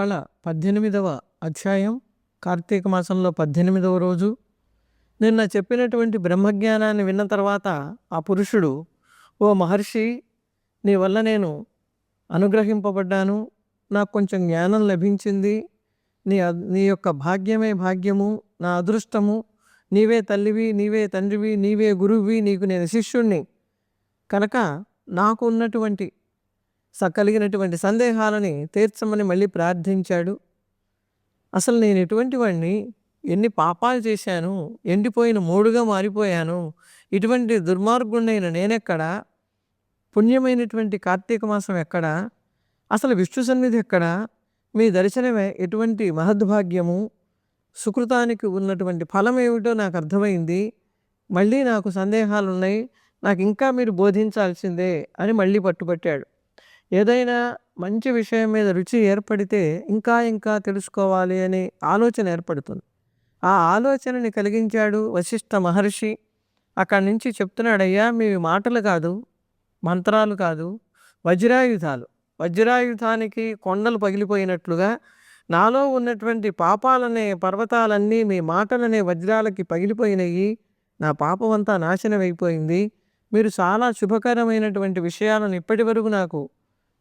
ఇవాళ పద్దెనిమిదవ అధ్యాయం కార్తీక మాసంలో పద్దెనిమిదవ రోజు. నిన్న చెప్పినటువంటి బ్రహ్మజ్ఞానాన్ని విన్న తర్వాత ఆ పురుషుడు ఓ మహర్షి నీ వల్ల నేను అనుగ్రహింపబడ్డాను. నాకు కొంచెం జ్ఞానం లభించింది. నీ నీ యొక్క భాగ్యమే భాగ్యము. నా అదృష్టము. నీవే తల్లివి నీవే తండ్రివి నీవే గురువువి నీకు నేను శిష్యుణ్ణి. కనుక నాకు ఉన్నటువంటి కలిగినటువంటి సందేహాలని తీర్చమని మళ్ళీ ప్రార్థించాడు. అసలు నేను ఎటువంటి వాడిని ఎన్ని పాపాలు చేశాను ఎండిపోయిన మూడుగా మారిపోయాను ఇటువంటి దుర్మార్గుణ్ణైన నేనెక్కడ పుణ్యమైనటువంటి కార్తీక మాసం ఎక్కడ అసలు విష్ణు సన్నిధి ఎక్కడ మీ దర్శనమే ఎటువంటి మహద్భాగ్యము సుకృతానికి ఉన్నటువంటి ఫలం ఏమిటో నాకు అర్థమైంది మళ్ళీ నాకు సందేహాలు ఉన్నాయి నాకు ఇంకా మీరు బోధించాల్సిందే అని మళ్ళీ పట్టుబట్టాడు. ఏదైనా మంచి విషయం మీద రుచి ఏర్పడితే ఇంకా ఇంకా తెలుసుకోవాలి అనే ఆలోచన ఏర్పడుతుంది. ఆ ఆలోచనని కలిగించాడు వశిష్ఠ మహర్షి. అక్కడి నుంచి చెప్తున్నాడు అయ్యా మీ మాటలు కాదు మంత్రాలు కాదు వజ్రాయుధాలు. వజ్రాయుధానికి కొండలు పగిలిపోయినట్లుగా నాలో ఉన్నటువంటి పాపాలనే పర్వతాలన్నీ మీ మాటలనే వజ్రాలకి పగిలిపోయినాయి నా పాపం అంతా నాశనం అయిపోయింది మీరు చాలా శుభకరమైనటువంటి విషయాలను ఇప్పటి వరకు నాకు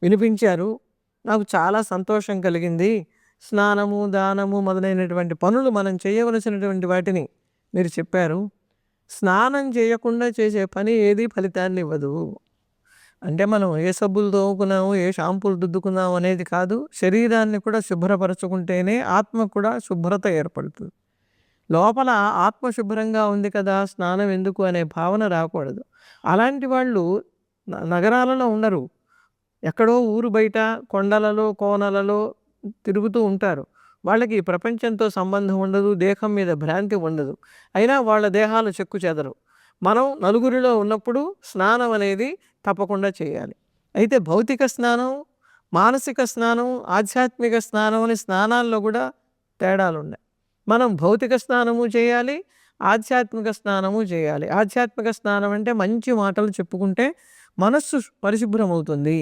వినిపించారు. నాకు చాలా సంతోషం కలిగింది. స్నానము దానము మొదలైనటువంటి పనులు మనం చేయవలసినటువంటి వాటిని మీరు చెప్పారు. స్నానం చేయకుండా చేసే పని ఏది ఫలితాన్ని ఇవ్వదు. అంటే మనం ఏ సబ్బులు తోముకున్నాము ఏ షాంపూలు దుద్దుకున్నాము అనేది కాదు. శరీరాన్ని కూడా శుభ్రపరచుకుంటేనే ఆత్మ కూడా శుభ్రత ఏర్పడుతుంది. లోపల ఆత్మ శుభ్రంగా ఉంది కదా స్నానం ఎందుకు అనే భావన రాకూడదు. అలాంటి వాళ్ళు న- నగరాలలో ఉండరు. ఎక్కడో ఊరు బయట కొండలలో కోనలలో తిరుగుతూ ఉంటారు. వాళ్ళకి ప్రపంచంతో సంబంధం ఉండదు దేహం మీద భ్రాంతి ఉండదు. అయినా వాళ్ళ దేహాలు చెక్కు చెదరు మనం నలుగురిలో ఉన్నప్పుడు స్నానం అనేది తప్పకుండా చేయాలి. అయితే భౌతిక స్నానం మానసిక స్నానం ఆధ్యాత్మిక స్నానం అనే స్నానాల్లో కూడా తేడాలు ఉన్నాయి మనం భౌతిక స్నానము చేయాలి ఆధ్యాత్మిక స్నానము చేయాలి. ఆధ్యాత్మిక స్నానం అంటే మంచి మాటలు చెప్పుకుంటే మనస్సు పరిశుభ్రం అవుతుంది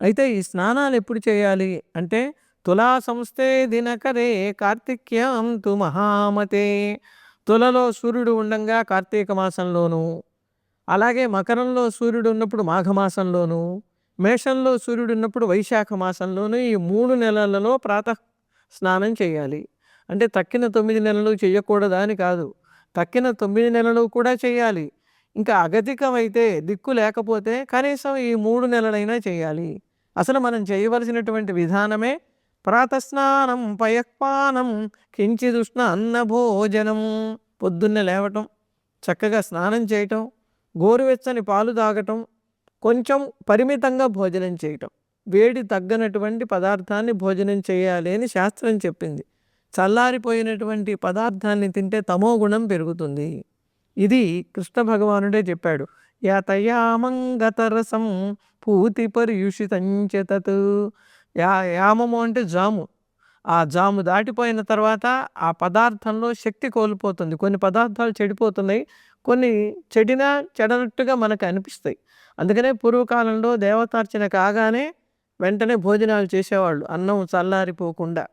అయితే ఈ స్నానాలు ఎప్పుడు చేయాలి? అంటే తులా సంస్థే దినకరే కార్తిక్యం తు మహామతే. తులలో సూర్యుడు ఉండంగా కార్తీక మాసంలోను అలాగే మకరంలో సూర్యుడు ఉన్నప్పుడు మాఘమాసంలోను మేషంలో సూర్యుడు ఉన్నప్పుడు వైశాఖ మాసంలోను ఈ మూడు నెలలలో ప్రాతః స్నానం చేయాలి. అంటే తక్కిన తొమ్మిది నెలలు చేయకూడదా అని కాదు. తక్కిన తొమ్మిది నెలలు కూడా చేయాలి. ఇంకా అగతికమైతే దిక్కు లేకపోతే కనీసం ఈ మూడు నెలలైనా చేయాలి. అసలు మనం చేయవలసినటువంటి విధానమే ప్రాతస్నానం పయక్పానం కించిదుష్ణ అన్న భోజనం పొద్దున్నే లేవటం చక్కగా స్నానం చేయటం గోరువెచ్చని పాలు తాగటం కొంచెం పరిమితంగా భోజనం చేయటం. వేడి తగ్గనటువంటి పదార్థాన్ని భోజనం చేయాలి అని శాస్త్రం చెప్పింది. చల్లారిపోయినటువంటి పదార్థాన్ని తింటే తమో గుణం పెరుగుతుంది. ఇది కృష్ణ భగవానుడే చెప్పాడు. యాతయామంగతరసం పూతి పర్యుషితంచతత్. యా యామము అంటే జాము. ఆ జాము దాటిపోయిన తర్వాత ఆ పదార్థంలో శక్తి కోల్పోతుంది. కొన్ని పదార్థాలు చెడిపోతున్నాయి. కొన్ని చెడినా చెడనట్టుగా మనకు అనిపిస్తాయి. అందుకనే పూర్వకాలంలో దేవతార్చన కాగానే వెంటనే భోజనాలు చేసేవాళ్ళు. అన్నం చల్లారిపోకుండా.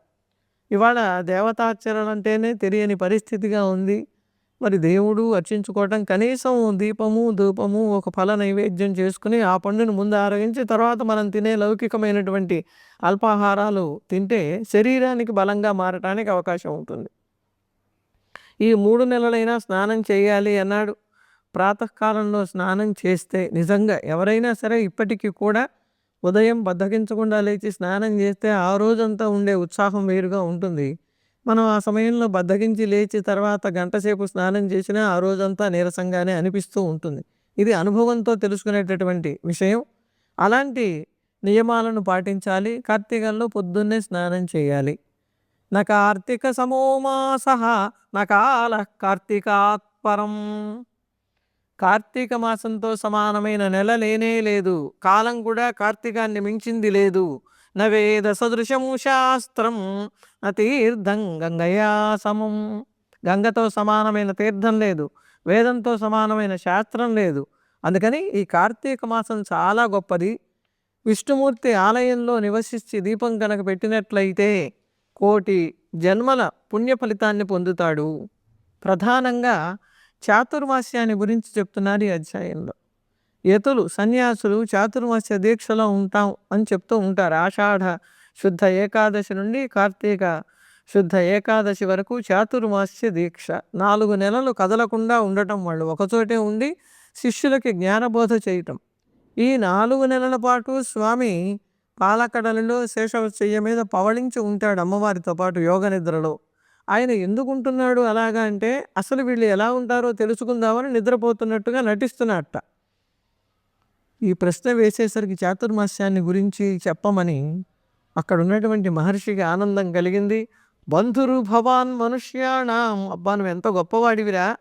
ఇవాళ దేవతార్చన అంటేనే తెలియని పరిస్థితిగా ఉంది. మరి దేవుడు అర్చించుకోవటం కనీసం దీపము ధూపము ఒక ఫల నైవేద్యం చేసుకుని ఆ పండుని ముందు ఆరగించి తర్వాత మనం తినే లౌకికమైనటువంటి అల్పాహారాలు తింటే శరీరానికి బలంగా మారటానికి అవకాశం ఉంటుంది. ఈ మూడు నెలలైనా స్నానం చేయాలి అన్నాడు. ప్రాతకాలంలో స్నానం చేస్తే నిజంగా ఎవరైనా సరే ఇప్పటికీ కూడా ఉదయం బద్దకించకుండా లేచి స్నానం చేస్తే ఆ రోజంతా ఉండే ఉత్సాహం వేరుగా ఉంటుంది. మనం ఆ సమయంలో బద్దగించి లేచి తర్వాత గంటసేపు స్నానం చేసినా ఆ రోజంతా నీరసంగానే అనిపిస్తూ ఉంటుంది. ఇది అనుభవంతో తెలుసుకునేటటువంటి విషయం. అలాంటి నియమాలను పాటించాలి. కార్తీకంలో పొద్దున్నే స్నానం చేయాలి. నా కార్తీక సమోమాస నా కాల కార్తీకాత్పరం కార్తీక మాసంతో సమానమైన నెల లేనే లేదు. కాలం కూడా కార్తీకాన్ని మించింది లేదు. నవేద సదృశము శాస్త్రం. తీర్థం గంగయా సమం. గంగతో సమానమైన తీర్థం లేదు. వేదంతో సమానమైన శాస్త్రం లేదు. అందుకని ఈ కార్తీక మాసం చాలా గొప్పది. విష్ణుమూర్తి ఆలయంలో నివసించి దీపం కనుక పెట్టినట్లయితే కోటి జన్మల పుణ్య ఫలితాన్ని పొందుతాడు. ప్రధానంగా చాతుర్మాస్యాన్ని గురించి చెప్తున్నారు ఈ అధ్యాయంలో. యతులు సన్యాసులు చాతుర్మాస్య దీక్షలో ఉంటాం అని చెప్తూ ఉంటారు. ఆషాఢ శుద్ధ ఏకాదశి నుండి కార్తీక శుద్ధ ఏకాదశి వరకు చాతుర్మాస్య దీక్ష. నాలుగు నెలలు కదలకుండా ఉండటం వాళ్ళు. ఒకచోటే ఉండి శిష్యులకి జ్ఞానబోధ చేయటం. ఈ నాలుగు నెలల పాటు స్వామి పాలకడలలో శేషవచ్చయ్య మీద పవళించి ఉంటాడు అమ్మవారితో పాటు యోగ నిద్రలో. ఆయన ఎందుకు ఉంటున్నాడు అలాగా అంటే అసలు వీళ్ళు ఎలా ఉంటారో తెలుసుకుందామని నిద్రపోతున్నట్టుగా నటిస్తున్నట్ట ఈ ప్రశ్న వేసేసరికి చాతుర్మాస్యాన్ని గురించి చెప్పమని అక్కడ ఉన్నటువంటి మహర్షికి ఆనందం కలిగింది. బంధురు భవాన్ మనుష్యాణం. అబ్బా నువ్వు ఎంత గొప్పవాడివిరా.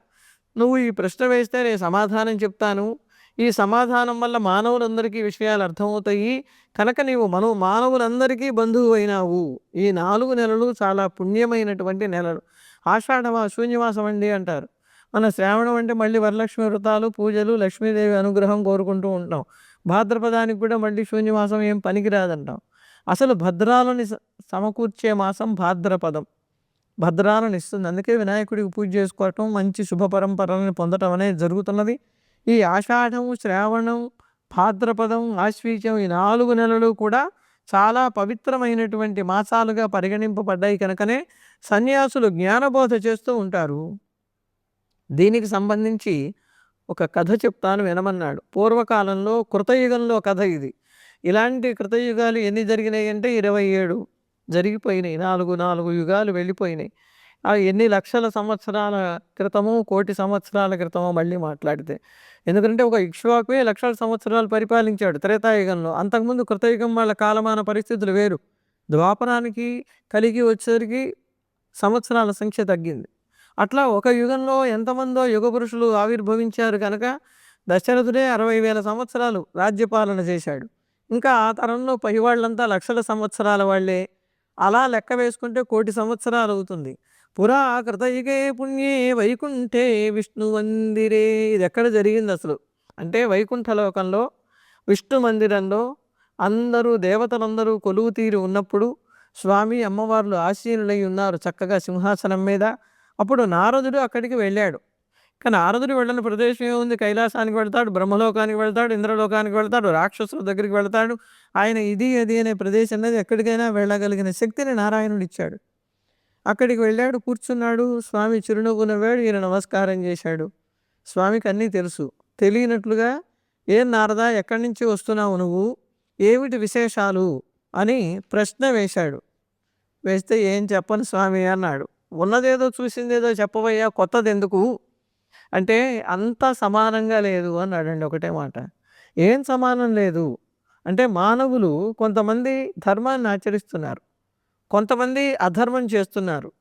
నువ్వు ఈ ప్రశ్న వేస్తే నేను సమాధానం చెప్తాను. ఈ సమాధానం వల్ల మానవులందరికీ విషయాలు అర్థమవుతాయి. కనుక నీవు మను మానవులందరికీ బంధువు అయినావు. ఈ నాలుగు నెలలు చాలా పుణ్యమైనటువంటి నెలలు. ఆషాఢమా శూన్యవాసం అండి అంటారు. మన శ్రావణం అంటే మళ్ళీ వరలక్ష్మి వ్రతాలు పూజలు లక్ష్మీదేవి అనుగ్రహం కోరుకుంటూ ఉంటాం. భాద్రపదానికి కూడా మళ్ళీ శూన్యవాసం ఏం పనికిరాదంటాం. అసలు భద్రాలను సమకూర్చే మాసం భాద్రపదం. భద్రాలను ఇస్తుంది. అందుకే వినాయకుడికి పూజ చేసుకోవటం మంచి శుభ పరంపరలను పొందటం అనేది జరుగుతున్నది. ఈ ఆషాఢం శ్రావణం భాద్రపదం ఆశ్వీజం ఈ నాలుగు నెలలు కూడా చాలా పవిత్రమైనటువంటి మాసాలుగా పరిగణింపబడ్డాయి కనుకనే సన్యాసులు జ్ఞానబోధ చేస్తూ ఉంటారు. దీనికి సంబంధించి ఒక కథ చెప్తాను వినమన్నాడు. పూర్వకాలంలో కృతయుగంలో కథ ఇది. ఇలాంటి కృతయుగాలు ఎన్ని జరిగినాయి అంటే ఇరవై ఏడు జరిగిపోయినాయి. నాలుగు నాలుగు యుగాలు వెళ్ళిపోయినాయి. ఆ ఎన్ని లక్షల సంవత్సరాల క్రితమో కోటి సంవత్సరాల క్రితమో మళ్ళీ మాట్లాడితే. ఎందుకంటే ఒక ఇక్ష్వాకువే లక్షల సంవత్సరాలు పరిపాలించాడు త్రేతాయుగంలో. అంతకుముందు కృతయుగం వాళ్ళ కాలమాన పరిస్థితులు వేరు. ద్వాపరానికి కలిగి వచ్చేసరికి సంవత్సరాల సంఖ్య తగ్గింది. అట్లా ఒక యుగంలో ఎంతమందో యుగ పురుషులు ఆవిర్భవించారు కనుక దశరథుడే అరవై వేల సంవత్సరాలు రాజ్యపాలన చేశాడు. ఇంకా ఆ తరంలో పై వాళ్ళంతా లక్షల సంవత్సరాల వాళ్ళే. అలా లెక్క వేసుకుంటే కోటి సంవత్సరాలు అవుతుంది పురా కృతయుగే పుణ్యే వైకుంఠే విష్ణు మందిరే ఇది ఎక్కడ జరిగింది అసలు అంటే వైకుంఠ లోకంలో విష్ణు మందిరంలో అందరూ దేవతలందరూ కొలువు తీరి ఉన్నప్పుడు స్వామి అమ్మవార్లు ఆశీనులై ఉన్నారు చక్కగా సింహాసనం మీద. అప్పుడు నారదుడు అక్కడికి వెళ్ళాడు. కానీ నారదుడు వెళ్ళని ప్రదేశం ఏముంది? కైలాసానికి వెళ్తాడు బ్రహ్మలోకానికి వెళ్తాడు ఇంద్రలోకానికి వెళ్తాడు రాక్షసుల దగ్గరికి వెళ్తాడు. ఆయన ఇది అది అనే ప్రదేశం అనేది ఎక్కడికైనా వెళ్ళగలిగిన శక్తిని నారాయణుడు ఇచ్చాడు. అక్కడికి వెళ్ళాడు కూర్చున్నాడు. స్వామి చిరునవ్వు నవ్వాడు ఈయన నమస్కారం చేశాడు. స్వామికి అన్నీ తెలుసు. తెలియనట్లుగా ఏం నారదా ఎక్కడి నుంచి వస్తున్నావు నువ్వు? ఏమిటి విశేషాలు? అని ప్రశ్న వేశాడు. వేస్తే ఏం చెప్పను స్వామి అన్నాడు. ఉన్నదేదో చూసిందేదో చెప్పవయ్యా కొత్తది ఎందుకు అంటే అంతా సమానంగా లేదు అన్నాడండి ఒకటే మాట. ఏం సమానం లేదు? అంటే మానవులు కొంతమంది ధర్మాన్ని ఆచరిస్తున్నారు. కొంతమంది అధర్మం చేస్తున్నారు.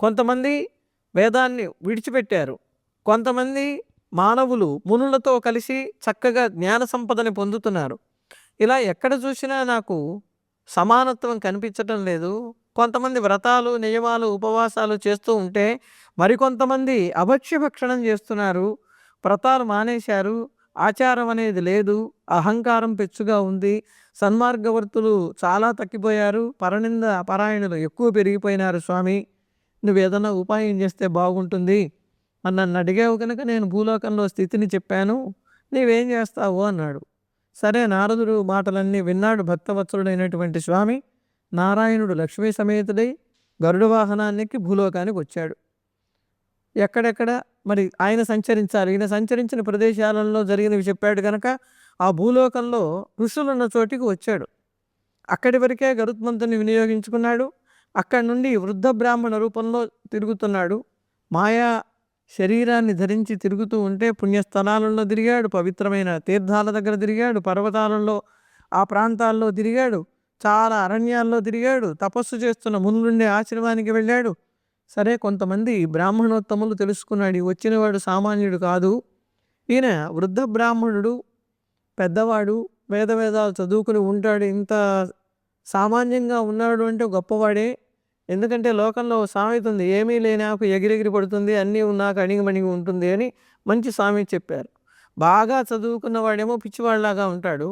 కొంతమంది వేదాన్ని విడిచిపెట్టారు. కొంతమంది మానవులు మునులతో కలిసి చక్కగా జ్ఞాన సంపదని పొందుతున్నారు. ఇలా ఎక్కడ చూసినా నాకు సమానత్వం కనిపించటం లేదు. కొంతమంది వ్రతాలు నియమాలు ఉపవాసాలు చేస్తూ ఉంటే మరికొంతమంది అభక్ష్య భక్షణం చేస్తున్నారు. వ్రతాలు మానేశారు. ఆచారం అనేది లేదు. అహంకారం పెచ్చుగా ఉంది. సన్మార్గవర్తులు చాలా తగ్గిపోయారు. పరనింద పరాయణులు ఎక్కువ పెరిగిపోయినారు స్వామి. నువ్వు ఏదైనా ఉపాయం చేస్తే బాగుంటుంది. అని నన్ను అడిగావు కనుక నేను భూలోకంలో స్థితిని చెప్పాను. నీవేం చేస్తావు అన్నాడు. సరే నారదుడు మాటలన్నీ విన్నాడు భక్తవత్సరుడైనటువంటి స్వామి. నారాయణుడు లక్ష్మీ సమేతుడై గరుడ వాహనానికి భూలోకానికి వచ్చాడు. ఎక్కడెక్కడ? మరి ఆయన సంచరించాలి ఈయన సంచరించిన ప్రదేశాలలో జరిగినవి చెప్పాడు కనుక ఆ భూలోకంలో ఋషులున్న చోటికి వచ్చాడు. అక్కడి వరకే గరుత్మంతుని వినియోగించుకున్నాడు. అక్కడి నుండి వృద్ధ బ్రాహ్మణ రూపంలో తిరుగుతున్నాడు. మాయా శరీరాన్ని ధరించి తిరుగుతూ ఉంటే పుణ్యస్థలాలలో తిరిగాడు పవిత్రమైన తీర్థాల దగ్గర తిరిగాడు పర్వతాలలో ఆ ప్రాంతాల్లో తిరిగాడు. చాలా అరణ్యాల్లో తిరిగాడు. తపస్సు చేస్తున్న మునులుండే ఆశ్రమానికి వెళ్ళాడు. సరే కొంతమంది బ్రాహ్మణోత్తములు తెలుసుకున్నాడు. వచ్చినవాడు సామాన్యుడు కాదు. ఈయన వృద్ధ బ్రాహ్మణుడు పెద్దవాడు వేద వేదాలు చదువుకుని ఉంటాడు. ఇంత సామాన్యంగా ఉన్నాడు అంటే గొప్పవాడే. ఎందుకంటే లోకంలో సామెత ఉంది ఏమీ లేని ఆకు ఎగిరెగిరి పడుతుంది అన్నీ ఉన్నాక అణిగిమణిగి ఉంటుంది అని మంచి సామెత చెప్పారు. బాగా చదువుకున్నవాడేమో పిచ్చివాడిలాగా ఉంటాడు.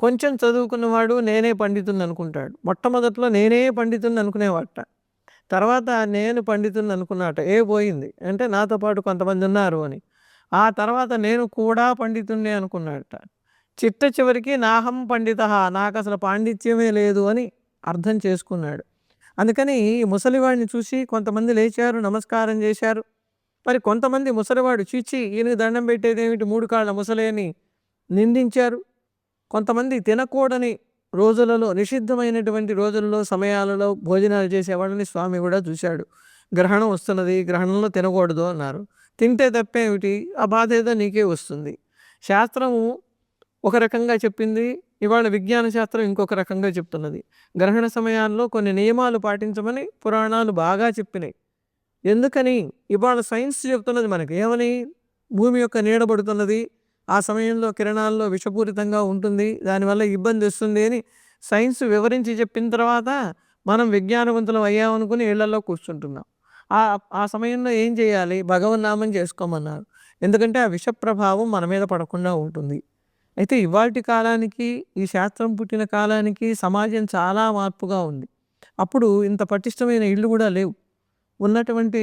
కొంచెం చదువుకున్నవాడు నేనే పండితుని అనుకుంటాడు మొట్టమొదట్లో నేనే పండితుని అనుకునేవాట తర్వాత నేను పండితుని అనుకున్నాట ఏ పోయింది? అంటే నాతో పాటు కొంతమంది ఉన్నారు అని. ఆ తర్వాత నేను కూడా పండితుణ్ణి అనుకున్నాడట. చిట్ట చివరికి నాహం పండిత నాకు అసలు పాండిత్యమే లేదు అని అర్థం చేసుకున్నాడు. అందుకని ఈ ముసలివాడిని చూసి కొంతమంది లేచారు నమస్కారం చేశారు. మరి కొంతమంది ముసలివాడు చీచి ఈయన దండం పెట్టేదేమిటి? మూడు కాళ్ళ ముసలేని నిందించారు. కొంతమంది తినకూడని రోజులలో నిషిద్ధమైనటువంటి రోజులలో సమయాలలో భోజనాలు చేసేవాళ్ళని స్వామి కూడా చూశాడు. గ్రహణం వస్తున్నది గ్రహణంలో తినకూడదు అన్నారు. తింటే తప్పేమిటి? ఆ బాధ ఏదో నీకే వస్తుంది. శాస్త్రము ఒక రకంగా చెప్పింది ఇవాళ విజ్ఞాన శాస్త్రం ఇంకొక రకంగా చెప్తున్నది. గ్రహణ సమయాల్లో కొన్ని నియమాలు పాటించమని పురాణాలు బాగా చెప్పినాయి. ఎందుకని? ఇవాళ సైన్స్ చెప్తున్నది మనకి. ఏమని? భూమి యొక్క నీడబడుతున్నది ఆ సమయంలో కిరణాల్లో విషపూరితంగా ఉంటుంది. దానివల్ల ఇబ్బంది వస్తుంది అని సైన్స్ వివరించి చెప్పిన తర్వాత మనం విజ్ఞానవంతులం అయ్యామనుకుని ఇళ్ళలో కూర్చుంటున్నాం. ఆ ఆ సమయంలో ఏం చేయాలి? భగవన్నామం చేసుకోమన్నారు. ఎందుకంటే ఆ విష ప్రభావం మన మీద పడకుండా ఉంటుంది. అయితే ఇవాటి కాలానికి ఈ శాస్త్రం పుట్టిన కాలానికి సమాజం చాలా మార్పుగా ఉంది. అప్పుడు ఇంత పటిష్టమైన ఇళ్ళు కూడా లేవు. ఉన్నటువంటి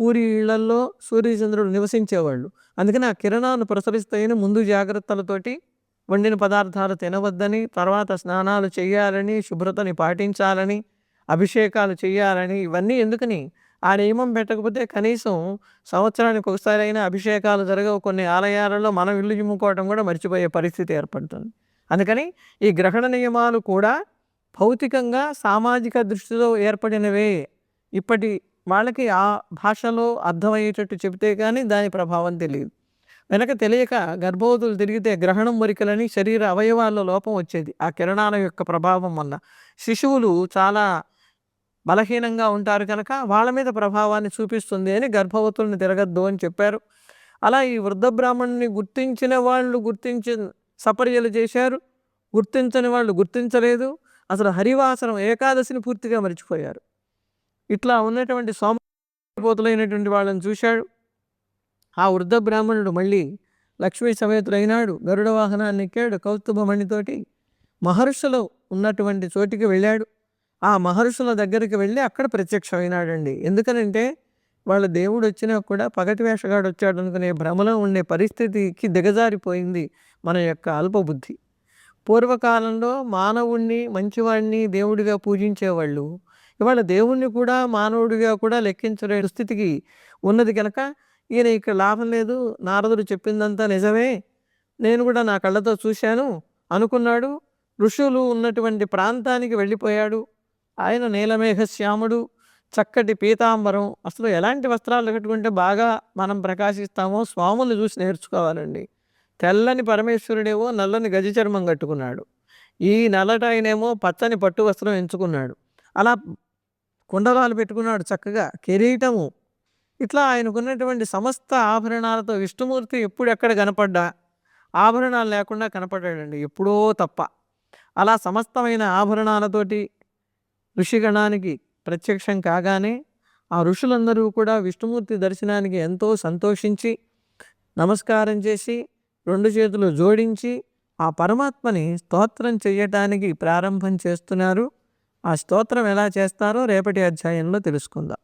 పూరి ఇళ్ళల్లో సూర్యచంద్రుడు నివసించేవాళ్ళు. అందుకని ఆ కిరణాలు ప్రసరిస్తాయని ముందు జాగ్రత్తలతోటి వండిన పదార్థాలు తినవద్దని తర్వాత స్నానాలు చేయాలని శుభ్రతని పాటించాలని అభిషేకాలు చేయాలని ఇవన్నీ ఎందుకని? ఆ నియమం పెట్టకపోతే కనీసం సంవత్సరానికి ఒకసారి అయినా అభిషేకాలు జరగవు. కొన్ని ఆలయాలలో మనం ఇల్లు చిమ్ముకోవడం కూడా మర్చిపోయే పరిస్థితి ఏర్పడుతుంది. అందుకని ఈ గ్రహణ నియమాలు కూడా భౌతికంగా సామాజిక దృష్టిలో ఏర్పడినవే. ఇప్పటి వాళ్ళకి ఆ భాషలో అర్థమయ్యేటట్టు చెబితే కానీ దాని ప్రభావం తెలియదు. వెనక తెలియక గర్భవతులు తిరిగితే గ్రహణం మురికలని శరీర అవయవాల్లో లోపం వచ్చేది. ఆ కిరణాల యొక్క ప్రభావం వల్ల. శిశువులు చాలా బలహీనంగా ఉంటారు కనుక వాళ్ళ మీద ప్రభావాన్ని చూపిస్తుంది అని గర్భవతుల్ని తిరగద్దు అని చెప్పారు. అలా ఈ వృద్ధ బ్రాహ్మణుని గుర్తించిన వాళ్ళు గుర్తించి సపర్యలు చేశారు. గుర్తించని వాళ్ళు గుర్తించలేదు. అసలు హరివాసనం ఏకాదశిని పూర్తిగా మర్చిపోయారు. ఇట్లా ఉన్నటువంటి సోమపోతులైనటువంటి వాళ్ళని చూశాడు. ఆ వృద్ధ బ్రాహ్మణుడు మళ్ళీ లక్ష్మీ సమేతుడైనాడు. గరుడ వాహనాన్ని ఎక్కాడు. కౌస్తుభమణితోటి మహర్షులు ఉన్నటువంటి చోటికి వెళ్ళాడు. ఆ మహర్షుల దగ్గరికి వెళ్ళి అక్కడ ప్రత్యక్షమైనాడండి. ఎందుకనంటే వాళ్ళ దేవుడు వచ్చినా కూడా పగటి వేషగాడు వచ్చాడు అనుకునే భ్రమలో ఉండే పరిస్థితికి దిగజారిపోయింది మన యొక్క అల్పబుద్ధి. పూర్వకాలంలో మానవుణ్ణి మంచివాడిని దేవుడిగా పూజించేవాళ్ళు ఇవాళ దేవుణ్ణి కూడా మానవుడిగా కూడా లెక్కించలే స్థితికి ఉన్నది కనుక ఈయన ఇక్కడ లాభం లేదు నారదుడు చెప్పిందంతా నిజమే నేను కూడా నా కళ్ళతో చూశాను అనుకున్నాడు ఋషులు ఉన్నటువంటి ప్రాంతానికి వెళ్ళిపోయాడు ఆయన నీలమేఘ శ్యాముడు చక్కటి పీతాంబరం అసలు ఎలాంటి వస్త్రాలు కట్టుకుంటే బాగా మనం ప్రకాశిస్తామో స్వాముల్ని చూసి నేర్చుకోవాలండి. తెల్లని పరమేశ్వరుడేమో నల్లని గజ చర్మం కట్టుకున్నాడు ఈ నల్లటాయనేమో పచ్చని పట్టు వస్త్రం ఎంచుకున్నాడు అలా కుండలాలు పెట్టుకున్నాడు చక్కగా కిరీటము. ఇట్లా ఆయనకున్నటువంటి సమస్త ఆభరణాలతో విష్ణుమూర్తి ఎప్పుడు ఎక్కడ కనపడ్డా? ఆభరణాలు లేకుండా కనపడ్డాడండి ఎప్పుడో తప్ప. అలా సమస్తమైన ఆభరణాలతోటి ఋషిగణానికి ప్రత్యక్షం కాగానే ఆ ఋషులందరూ కూడా విష్ణుమూర్తి దర్శనానికి ఎంతో సంతోషించి నమస్కారం చేసి రెండు చేతులు జోడించి ఆ పరమాత్మని స్తోత్రం చేయటానికి ప్రారంభం చేస్తున్నారు. ఆ స్తోత్రం ఎలా చేస్తారో రేపటి అధ్యాయంలో తెలుసుకుందాం.